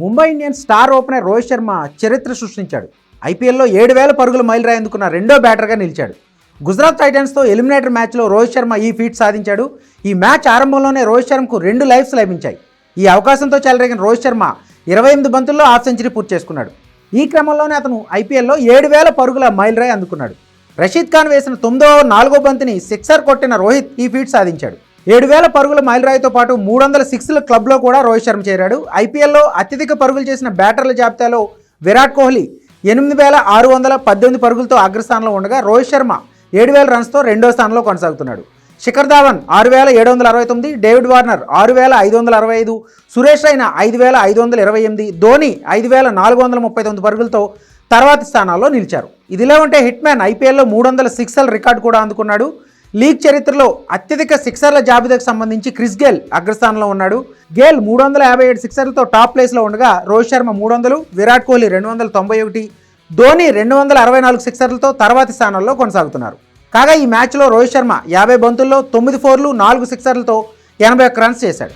Mumbai Indians star opener Rohit Sharma చరిత్ర సృష్టించాడు. ఐపీఎల్లో ఏడు వేల పరుగుల మైలురాయి అందుకున్న రెండో బ్యాటర్గా నిలిచాడు. గుజరాత్ టైటన్స్తో ఎలిమినేటర్ మ్యాచ్లో రోహిత్ శర్మ ఈ ఫీట్ సాధించాడు. ఈ మ్యాచ్ ఆరంభంలోనే రోహిత్ శర్మకు రెండు లైఫ్స్ లభించాయి. ఈ అవకాశంతో చెలరేగిన రోహిత్ శర్మ ఇరవై ఎనిమిది బంతుల్లో హాఫ్ సెంచరీ పూర్తి చేసుకున్నాడు. ఈ క్రమంలోనే అతను ఐపీఎల్లో ఏడు వేల పరుగుల మైలురాయి అందుకున్నాడు. రషీద్ ఖాన్ వేసిన తొమ్మిదో నాలుగో బంతిని సిక్సర్ కొట్టిన రోహిత్ ఈ ఫీట్ సాధించాడు. ఏడు వేల పరుగుల మైలురాయితో పాటు మూడు వందల సిక్స్ల క్లబ్లో కూడా రోహిత్ శర్మ చేరాడు. ఐపీఎల్లో అత్యధిక పరుగులు చేసిన బ్యాటర్ల జాబితాలో విరాట్ కోహ్లీ ఎనిమిది వేల ఆరు వందల పద్దెనిమిది పరుగులతో అగ్రస్థానంలో ఉండగా రోహిత్ శర్మ ఏడు వేల రన్స్తో రెండో స్థానంలో కొనసాగుతున్నాడు. శిఖర్ ధావన్ ఆరు వేల ఏడు వందల అరవై తొమ్మిది డేవిడ్ వార్నర్ ఆరు వేల ఐదు వందల అరవై ఐదు సురేష్ రైనా ఐదు వేల ఐదు వందల ఇరవై ఎనిమిది ధోని ఐదు వేల నాలుగు వందల ముప్పై తొమ్మిది పరుగులతో తర్వాతి స్థానాల్లో నిలిచారు. ఇదిలా ఉంటే హిట్మ్యాన్ ఐపీఎల్లో మూడు వందల సిక్స్ల రికార్డు కూడా అందుకున్నాడు. లీగ్ చరిత్రలో అత్యధిక సిక్సర్ల జాబితాకు సంబంధించి క్రిస్ గేల్ అగ్రస్థానంలో ఉన్నాడు. గేల్ మూడు వందల యాభై ఏడు సిక్సర్లతో టాప్ ప్లేస్లో ఉండగా రోహిత్ శర్మ మూడు వందలు విరాట్ కోహ్లీ రెండు వందల తొంభై ఒకటి ధోని రెండు వందల అరవై నాలుగు సిక్సర్లతో తర్వాతి స్థానంలో కొనసాగుతున్నారు. కాగా ఈ మ్యాచ్లో రోహిత్ శర్మ యాభై బంతుల్లో తొమ్మిది ఫోర్లు నాలుగు సిక్సర్లతో ఎనభై ఒక్క రన్స్ చేశాడు.